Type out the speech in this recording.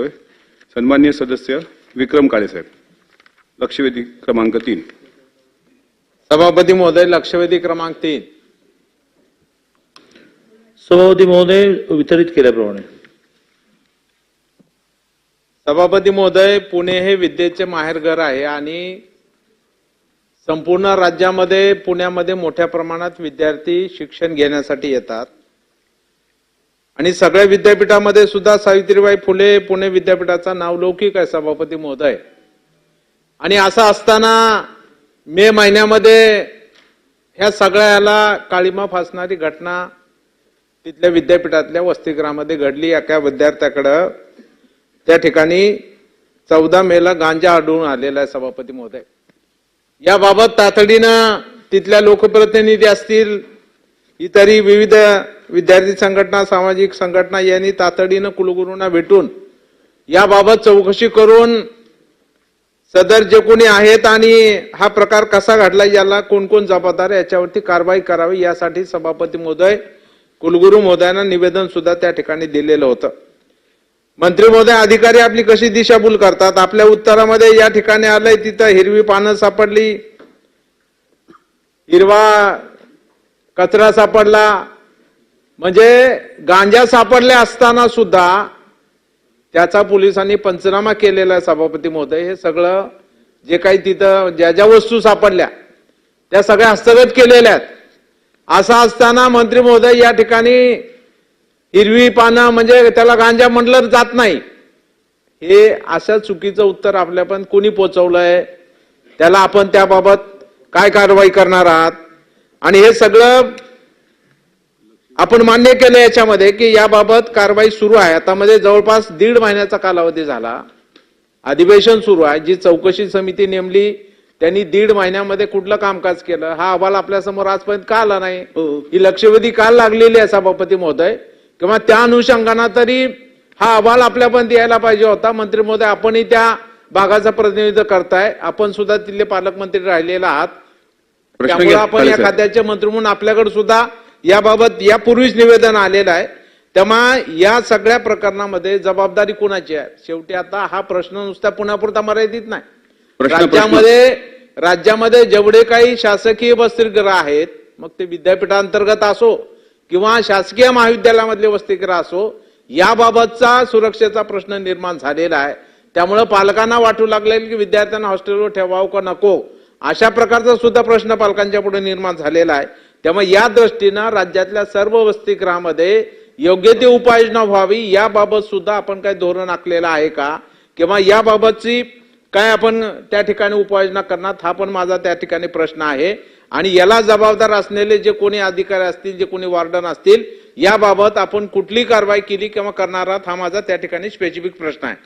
सन्मान्य सदस्य विक्रम काळेसाहेब लक्षवेधी क्रमांक तीन. सभापती महोदय लक्षवेधी क्रमांक तीन. सभापती महोदय वितरित केल्याप्रमाणे. सभापती महोदय पुणे हे विद्येचे माहेरघर आहे आणि संपूर्ण राज्यामध्ये पुण्यामध्ये मोठ्या प्रमाणात विद्यार्थी शिक्षण घेण्यासाठी येतात. आणि सगळ्या विद्यापीठामध्ये सुद्धा सावित्रीबाई फुले पुणे विद्यापीठाचा नावलौकिक आहे सभापती महोदय. आणि असं असताना मे महिन्यामध्ये ह्या सगळ्याला काळीमा फासणारी घटना तिथल्या विद्यापीठातल्या वसतिगृहामध्ये घडली. एका विद्यार्थ्याकडं त्या ठिकाणी चौदा मेला गांजा आढळून आलेला आहे सभापती महोदय. याबाबत तातडीनं तिथल्या लोकप्रतिनिधी असतील इतरही विविध विद्यार्थी संघटना सामाजिक संघटना यांनी तातडीनं कुलगुरूंना भेटून याबाबत चौकशी करून सदर जे कोणी आहेत आणि हा प्रकार कसा घडला याला कोण कोण जबाबदार याच्यावरती कारवाई करावी यासाठी सभापती महोदय कुलगुरू महोदयांना निवेदन सुद्धा त्या ठिकाणी दिलेलं होतं. मंत्री महोदय अधिकारी आपली कशी दिशाभूल करतात? आपल्या उत्तरामध्ये या ठिकाणी आलंय तिथं हिरवी पानं सापडली हिरवा कचरा सापडला म्हणजे गांजा सापडले असताना सुद्धा त्याचा पोलिसांनी पंचनामा केलेला आहे सभापती महोदय. हे सगळं जे काही तिथं ज्या ज्या वस्तू सापडल्या त्या सगळ्या हस्तगत केलेल्या आहेत. असं असताना मंत्री महोदय या ठिकाणी हिरवी पानं म्हणजे त्याला गांजा म्हटलं जात नाही. हे अशा चुकीचं उत्तर आपल्या पण कोणी पोचवलंय? त्याला आपण त्याबाबत काय कारवाई करणार आहात? आणि हे सगळं आपण मान्य केलं याच्यामध्ये की याबाबत कारवाई सुरू आहे. आता मध्ये जवळपास दीड महिन्याचा कालावधी झाला. अधिवेशन सुरू आहे. जी चौकशी समिती नेमली त्यांनी दीड महिन्यामध्ये कुठलं कामकाज केलं? हा अहवाल आपल्यासमोर आजपर्यंत का आला नाही? ही. लक्षवेधी काल लागलेली आहे सभापती महोदय? किंवा त्या अनुषंगानं तरी हा अहवाल आपल्यापर्यंत यायला पाहिजे होता. मंत्री महोदय आपणही त्या भागाचं प्रतिनिधित्व करताय. आपण सुद्धा तिथले पालकमंत्री राहिलेला आहात. त्यामुळे आपण या. खात्याचे मंत्री म्हणून आपल्याकडे सुद्धा याबाबत यापूर्वीच निवेदन आलेलं आहे. तेव्हा या सगळ्या प्रकरणामध्ये जबाबदारी कुणाची आहे? शेवटी आता हा प्रश्न नुसता पुण्यापुरता मर्यादित नाही. राज्यामध्ये राज्यामध्ये जेवढे काही शासकीय वसतिगृह आहेत मग ते विद्यापीठांतर्गत असो किंवा शासकीय महाविद्यालयामधले वसतिगृह असो याबाबतचा सुरक्षेचा प्रश्न निर्माण झालेला आहे. त्यामुळे पालकांना वाटू लागले की विद्यार्थ्यांना हॉस्टेलवर ठेवावं का नको अशा प्रकारचा सुद्धा प्रश्न पालकांच्या पुढे निर्माण झालेला आहे. त्यामुळे या दृष्टीनं राज्यातल्या सर्व वसतिगृहामध्ये योग्य ती उपाययोजना व्हावी याबाबत सुद्धा आपण काही धोरण आखलेलं आहे का? किंवा याबाबतची काय आपण त्या ठिकाणी उपाययोजना करणार? हा पण माझा त्या ठिकाणी प्रश्न आहे. आणि याला जबाबदार असलेले जे कोणी अधिकारी असतील जे कोणी वॉर्डन असतील याबाबत आपण कुठली कारवाई केली किंवा करणार आहात हा माझा त्या ठिकाणी स्पेसिफिक प्रश्न आहे.